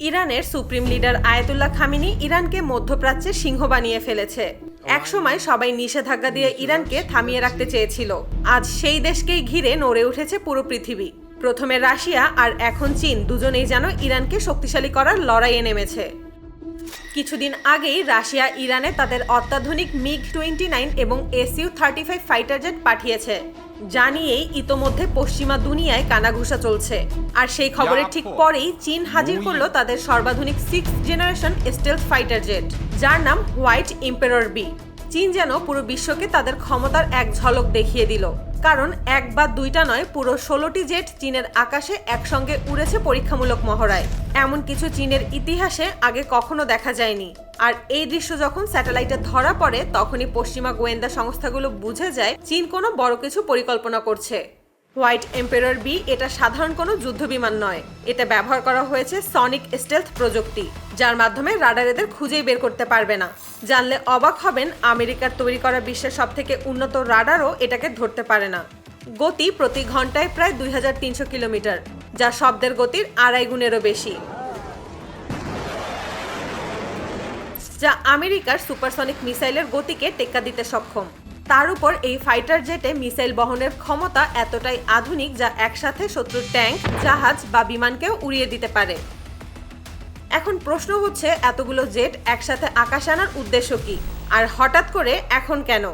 ইরানের supreme leader Ayatollah Khamenei ইরানকে মধ্যপ্রাচ্যে সিংহ বানিয়ে ফেলেছে। একসময় সবাই নিষেধাজ্ঞা দিয়ে ইরানকে থামিয়ে রাখতে চেয়েছিল। আজ সেই দেশকেই ঘিরে নড়ে উঠেছে পুরো পৃথিবী। প্রথমে রাশিয়া আর এখন চীন দুজনেই যেন ইরানকে শক্তিশালী করার লড়াইয়ে নেমেছে। কিছুদিন আগেই রাশিয়া ইরানে তাদের অত্যাধুনিক মিগ টোয়েন্টি নাইন এবং SU thirty five fighter jet পাঠিয়েছে জানিয়েই ইতোমধ্যে পশ্চিমা দুনিয়ায় কানাঘুষা চলছে। আর সেই খবরের ঠিক পরেই চীন হাজির করল তাদের সর্বাধুনিক six generation stealth fighter jet যার নাম হোয়াইট ইম্পেরর বি। চীন যেন পুরো বিশ্বকে তাদের ক্ষমতার এক ঝলক দেখিয়ে দিল। কারণ এক বা দুইটা নয়, পুরো ষোলোটি জেট চীনের আকাশে একসঙ্গে উড়েছে পরীক্ষামূলক মহড়ায়। এমন কিছু চীনের ইতিহাসে আগে কখনো দেখা যায়নি। আর এই দৃশ্য যখন স্যাটেলাইটে ধরা পড়ে, তখনই পশ্চিমা গোয়েন্দা সংস্থাগুলো বুঝে যায়, চীন কোনো বড় কিছু পরিকল্পনা করছে। হোয়াইট এম্পেরর বি, এটা সাধারণ কোনো যুদ্ধবিমান নয়। এতে ব্যবহার করা হয়েছে সনিক স্টেলথ প্রযুক্তি, যার মাধ্যমে রাডার এদের খুঁজেই বের করতে পারবে না। জানলে অবাক হবেন, আমেরিকার তৈরি করা বিশ্বের সবথেকে উন্নত রাডারও এটাকে ধরতে পারে না। গতি প্রতি ঘন্টায় প্রায় দুই হাজার তিনশো কিলোমিটার, যা শব্দের গতির আড়াই গুণেরও বেশি। যা আমেরিকার সুপারসনিক মিসাইলের গতিকে টেক্কা দিতে সক্ষম। তার উপর এই ফাইটার জেটে মিসাইল বহনের ক্ষমতা এতটাই আধুনিক যা একসাথে শত্রুর ট্যাঙ্ক জাহাজ বা বিমানকেও উড়িয়ে দিতে পারে। এখন প্রশ্ন হচ্ছে, এতগুলো জেট একসাথে আকাশ আনার উদ্দেশ্য কি? আর হঠাৎ করে এখন কেন?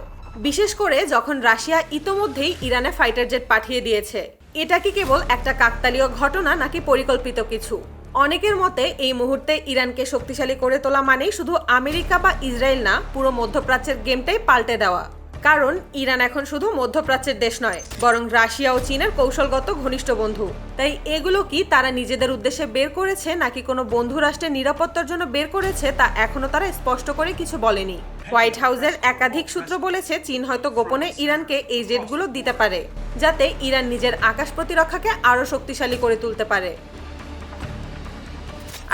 বিশেষ করে যখন রাশিয়া ইতোমধ্যেই ইরানে ফাইটার জেট পাঠিয়ে দিয়েছে। এটা কি কেবল একটা কাকতালীয় ঘটনা নাকি পরিকল্পিত কিছু? অনেকের মতে, এই মুহূর্তে ইরানকে শক্তিশালী করে তোলা মানেই শুধু আমেরিকা বা ইসরায়েল না, পুরো মধ্যপ্রাচ্যের গেমটাই পাল্টে দেওয়া। কারণ ইরান এখন শুধু মধ্যপ্রাচ্যের দেশ নয়, বরং রাশিয়া ও চীনের কৌশলগত ঘনিষ্ঠ বন্ধু। তাই এগুলো কি তারা নিজেদের উদ্দেশ্যে বের করেছে নাকি কোনো বন্ধু রাষ্ট্রের নিরাপত্তার জন্য বের করেছে তা এখনও তারা স্পষ্ট করে কিছু বলেনি। হোয়াইট হাউসের একাধিক সূত্র বলেছে চীন হয়তো গোপনে ইরানকে এই জেটগুলো দিতে পারে, যাতে ইরান নিজের আকাশ প্রতিরক্ষাকে আরও শক্তিশালী করে তুলতে পারে।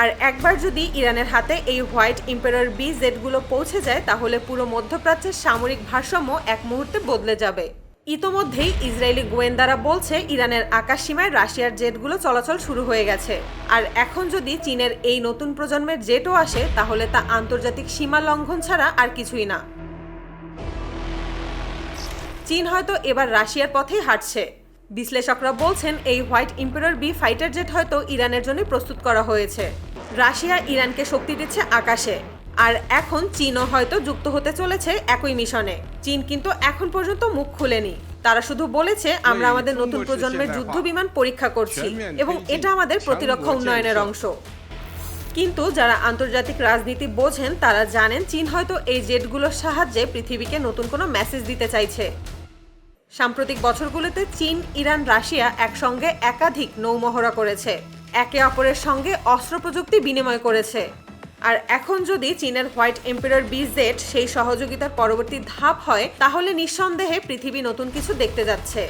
আর একবার যদি ইরানের হাতে এই হোয়াইট ইম্পেরর বি জেটগুলো পৌঁছে যায়, তাহলে পুরো মধ্যপ্রাচ্যের সামরিক ভারসাম্য এক মুহূর্তে বদলে যাবে। ইতোমধ্যেই ইসরায়েলি গোয়েন্দারা বলছে, ইরানের আকাশ সীমায় রাশিয়ার জেটগুলো চলাচল শুরু হয়ে গেছে। আর এখন যদি চীনের এই নতুন প্রজন্মের জেটও আসে, তাহলে তা আন্তর্জাতিক সীমা লঙ্ঘন ছাড়া আর কিছুই না। চীন হয়তো এবার রাশিয়ার পথেই হাঁটছে। বিশ্লেষকরা বলছেন এই White Emperor B fighter jet হয়তো ইরানের জন্য প্রস্তুত করা হয়েছে। রাশিয়া ইরানকে শক্তি দিচ্ছে আকাশে আর এখন চীনও হয়তো যুক্ত হতে চলেছে একই মিশনে। চীন কিন্তু এখন পর্যন্ত মুখ খুলেনি। তারা শুধু বলেছে আমরা আমাদের নতুন প্রজন্মের যুদ্ধ বিমান পরীক্ষা করছি এবং এটা আমাদের প্রতিরক্ষা উন্নয়নের অংশ। কিন্তু যারা আন্তর্জাতিক রাজনীতি বোঝেন তারা জানেন চীন হয়তো এই জেটগুলোর সাহায্যে পৃথিবীকে নতুন কোনো মেসেজ দিতে চাইছে। সাম্প্রতিক বছরগুলোতে চীন, ইরান, রাশিয়া একসঙ্গে একাধিক নৌমহড়া করেছে। একে অপরের সঙ্গে অস্ত্র প্রযুক্তি বিনিময় করেছে। আর এখন যদি চীনের হোয়াইট এম্পায়ার বি জেট সেই সহযোগিতার পরবর্তী ধাপ হয়, তাহলে নিঃসন্দেহে পৃথিবী নতুন কিছু দেখতে যাচ্ছে।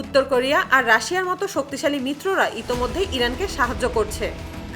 উত্তর কোরিয়া আর রাশিয়ার মতো শক্তিশালী মিত্ররা ইতোমধ্যেই ইরানকে সাহায্য করছে।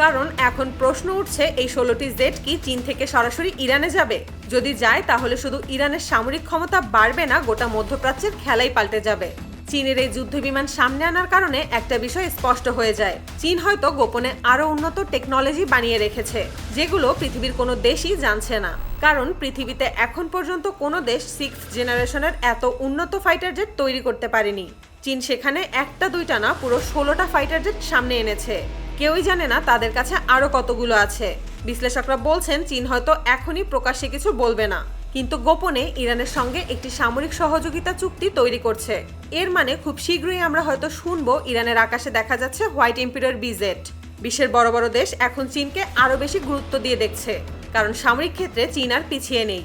কারণ এখন প্রশ্ন উঠছে, এই ষোলোটি জেট কি চীন থেকে সরাসরি ইরানে যাবে? যদি যায়, তাহলে শুধু ইরানের সামরিক ক্ষমতা বাড়বে না, গোটা মধ্যপ্রাচ্যের খেলাই পাল্টে যাবে। চীনের এই যুদ্ধবিমান সামনে আনার কারণে একটা বিষয় স্পষ্ট হয়ে যায়। চীন হয়তো গোপনে আরও উন্নত টেকনোলজি বানিয়ে রেখেছে, যেগুলো পৃথিবীর কোনো দেশই জানছে না। কারণ পৃথিবীতে এখন পর্যন্ত কোনো দেশ সিক্স জেনারেশনের এত উন্নত ফাইটার জেট তৈরি করতে পারেনি। চীন সেখানে একটা দুইটা না, পুরো ষোলোটা ফাইটার জেট সামনে এনেছে। কেউই জানে না তাদের কাছে আরও কতগুলো আছে। বিশ্লেষকরা বলছেন, চীন হয়তো এখনই প্রকাশ্যে কিছু বলবে না। কিন্তু গোপনে ইরানের সঙ্গে একটি সামরিক সহযোগিতা চুক্তি তৈরি করছে। এর মানে খুব শীঘ্রই আমরা হয়তো শুনব ইরানের আকাশে দেখা যাচ্ছে হোয়াইট এম্পিরিয়র বিজেট বিশ্বের বড় বড় দেশ এখন চীনকে আরও বেশি গুরুত্ব দিয়ে দেখছে। কারণ সামরিক ক্ষেত্রে চীন আর পিছিয়ে নেই।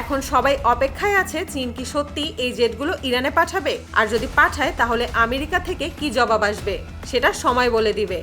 এখন সবাই অপেক্ষায় আছে চীন কি সত্যি এই জেটগুলো ইরানে পাঠাবে? আর যদি পাঠায়, তাহলে আমেরিকা থেকে কি জবাব আসবে? সেটা সময় বলে দিবে।